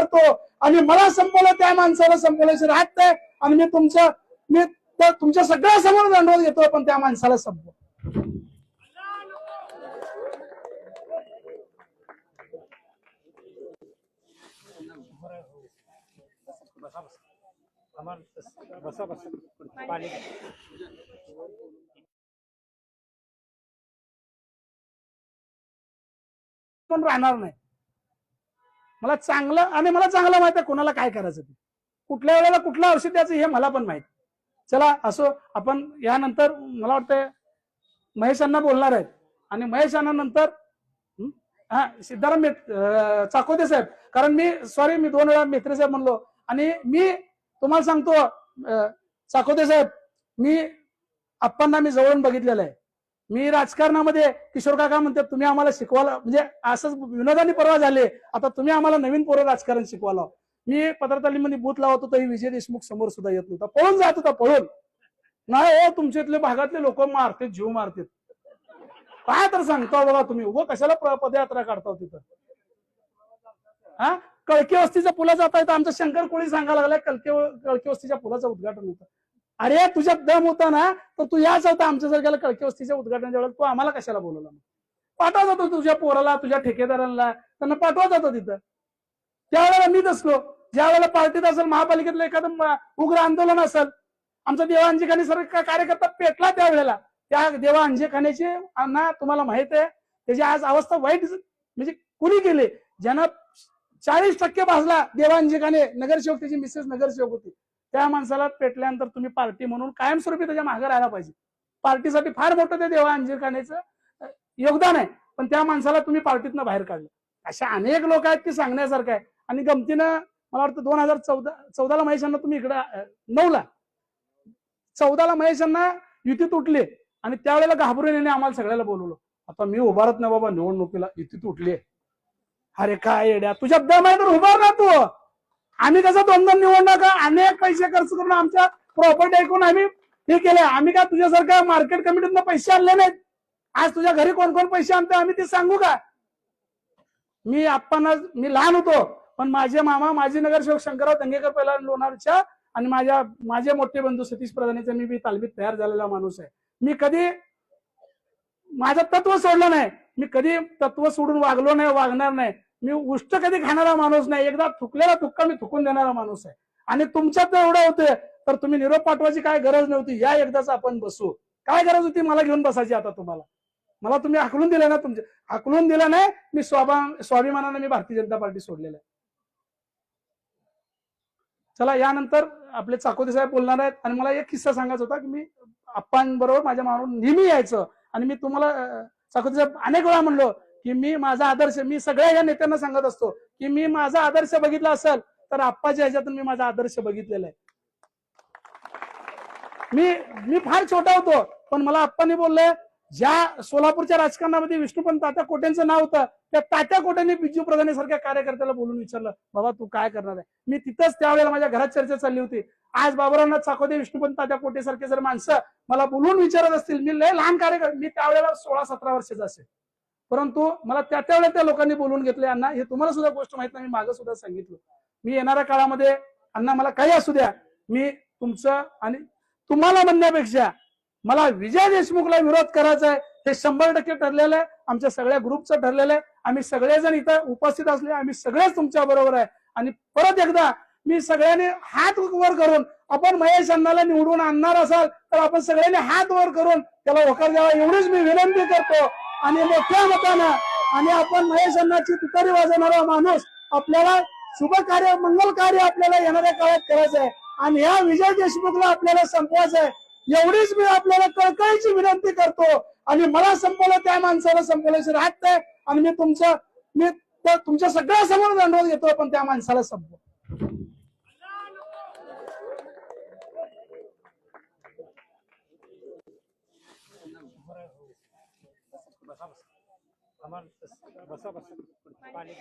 करतो. आणि मला संपवलं त्या माणसाला संपवल्याचे राहत नाही आणि मी तुमचं मी तुमच्या सगळ्या समोर दंडवत घेतो पण त्या माणसाला संपव बसा बसा पाणी पण राहणार नाही. मला चांगलं आणि मला चांगलं माहीत आहे कोणाला काय करायचं ते. कुठल्या वेळेला कुठलं औषध द्यायचं हे मला पण माहीत. चला असो आपण यानंतर मला वाटतं महेशांना बोलणार आहेत. आणि महेशांना नंतर हा? सिद्धाराम चाकोदे साहेब. कारण मी सॉरी मी दोन वेळा मेत्रे साहेब म्हणलो. आणि मी तुम्हाला सांगतो चाकोदे साहेब मी आप्पांना मी जवळून बघितलेलं आहे. मी राजकारणामध्ये किशोर काका म्हणतात तुम्ही आम्हाला शिकवायला म्हणजे असंच विनोदाने परवा झाले. आता तुम्ही आम्हाला नवीन पोरं राजकारण शिकवायला. मी पत्रतालीमध्ये बूथ लावत होतो विजय देशमुख समोर सुद्धा येत नव्हता. पळून जात होता पळून. नाही हो तुमच्या इथले भागातले लोक मारतात जीव मारतात काय तर सांगता बघा तुम्ही. उभं कशाला पदयात्रा काढता तिथं? हा? कळके वस्तीच्या पुला जाता येतं आमचा शंकर कोळी सांगायला लागलाय कळके कळके वस्तीच्या पुलाचं उद्घाटन होतं. अरे तुझ्यात दम होता ना तर तू याच होता आमच्यासारख्याला कळके वस्तीच्या उद्घाटनाच्या वेळेला. तू आम्हाला कशाला बोलवला पाठवा जातो तुझ्या पोराला तुझ्या ठेकेदारांना त्यांना पाठवा जातो तिथं. त्यावेळेला मी दसलो ज्या वेळेला पार्टीत असेल महापालिकेतलं एखादं उग्र आंदोलन असेल आमचा देवा अंजेखाने सर कार्यकर्ता पेटला त्यावेळेला. त्या देवा अंजेखान्याची अण्णा तुम्हाला माहीत आहे त्याची आज अवस्था वाईट म्हणजे कुणी केली? ज्यांना चाळीस टक्के भाजला देवा अंजेखाने नगरसेवक त्याची मिसेस नगरसेवक होती. त्या माणसाला पेटल्यानंतर तुम्ही पार्टी म्हणून कायमस्वरूपी त्याच्यामागे राहायला पाहिजे. पार्टीसाठी फार मोठं ते देवा अंजेखानेचं योगदान आहे. पण त्या माणसाला तुम्ही पार्टीतनं बाहेर काढलं. अशा अनेक लोक आहेत की सांगण्यासारखं आहे. आणि गमतीनं मला वाटतं दोन हजार चौदा चौदाला महेशांना तुम्ही इकडे नऊला चौदाला महेशांना युती तुटली आणि त्यावेळेला घाबरून येणे आम्हाला सगळ्याला बोलवलं. आता मी उभारत नाही बाबा निवडणुकीला युती तुटली अरे काय येड्या तुझ्या दम आहे तर उभार ना तू. आम्ही कसं दोन दोन निवडणं का अनेक पैसे खर्च करून आमच्या प्रॉपर्टी ऐकून आम्ही हे केलं आम्ही का तुझ्यासारख्या मार्केट कमिटीतून पैसे आणले नाहीत? आज तुझ्या घरी कोण कोण पैसे आणते आम्ही ते सांगू का? मी आपण मी लहान होतो पण माझे मामा माजी नगरसेवक शंकरराव दंगेकर पहिला लोणारच्या आणि माझ्या माझे मोठे बंधू सतीश प्रधानीचे मी बी तालमीत तयार झालेला माणूस आहे. मी कधी माझं तत्व सोडलं नाही. मी कधी तत्व सोडून वागलो नाही वागणार नाही. मी उष्ट कधी खाणारा माणूस नाही. एकदा थुकलेला थुक्का मी थुकून देणारा माणूस आहे. आणि तुमच्यात जर एवढं होतंय तर तुम्ही निरोप पाठवायची काय गरज नव्हती. या एकदाच आपण बसू. काय गरज होती? मला घेऊन बसायची आता तुम्हाला. मला तुम्ही आकलून दिलं ना तुमचे. आकलून दिलं नाही मी स्वाभा स्वाभिमानाने मी भारतीय जनता पार्टी सोडलेलं आहे. चला यानंतर आपले चाकोते साहेब बोलणार आहेत. आणि मला एक किस्सा सांगायचा होता की मी आप्पांबरोबर माझ्या मारून नेहमी यायचं. आणि मी तुम्हाला अं, चाकोते साहेब अनेक वेळा म्हणलो की मी माझा आदर्श मी सगळ्या या नेत्यांना सांगत असतो की मी माझा आदर्श बघितला असेल तर आप्पाच्या ह्याच्यातून मी माझा आदर्श बघितलेला आहे. मी मी फार छोटा होतो पण मला आप्पांनी बोलले ज्या सोलापूरच्या राजकारणामध्ये विष्णुपंत तात्या कोट्यांचं नाव होतं त्या तात्या कोट्यांनी बिजू प्रधानी सारख्या कार्यकर्त्याला बोलून विचारलं बाबा तू काय करणार आहे? मी तिथंच त्यावेळेला माझ्या घरात चर्चा चालली होती. आज बाबरावनाथ चाकोदे विष्णुपंत तात्या कोटे सारखे जर माणसं मला बोलून विचारत असतील मी लय लहान कार्यकर्ता मी त्यावेळेला सोळा सतरा वर्षाचा असेल. परंतु मला त्या त्यावेळेला त्या लोकांनी बोलून घेतले अण्णा हे तुम्हाला सुद्धा गोष्ट माहीत नाही मी मागं सुद्धा सांगितलं. मी येणाऱ्या काळामध्ये अण्णा मला काही असू द्या. मी तुमचं आणि तुम्हाला म्हणण्यापेक्षा मला विजय देशमुखला विरोध करायचा आहे हे शंभर टक्के ठरलेलं आहे. आमच्या सगळ्या ग्रुपचं ठरलेलं आहे. आम्ही सगळेजण इथं उपस्थित असले आम्ही सगळेच तुमच्या बरोबर आहे. आणि परत एकदा मी सगळ्यांनी हात वर करून आपण महेश अण्णाला निवडून आणणार असाल तर आपण सगळ्यांनी हात वर करून त्याला होकार द्यावा एवढीच मी विनंती करतो. आणि मोठ्या मतानं आणि आपण महेश अण्णाची तुतारी वाजवणारा माणूस आपल्याला शुभ कार्य मंगल कार्य आपल्याला येणाऱ्या काळात करायचं आहे आणि ह्या विजय देशमुखला आपल्याला संपवायचं आहे एवढीच मी आपल्याला कळकळीची विनंती करतो. आणि मला संपवलं त्या माणसाला संपवल्याशी राहत आणि मी तुमचं मी तुमच्या सगळ्या समोर दंडवत घेतो पण त्या माणसाला संपव. बसा बसा बसा बसा पाणी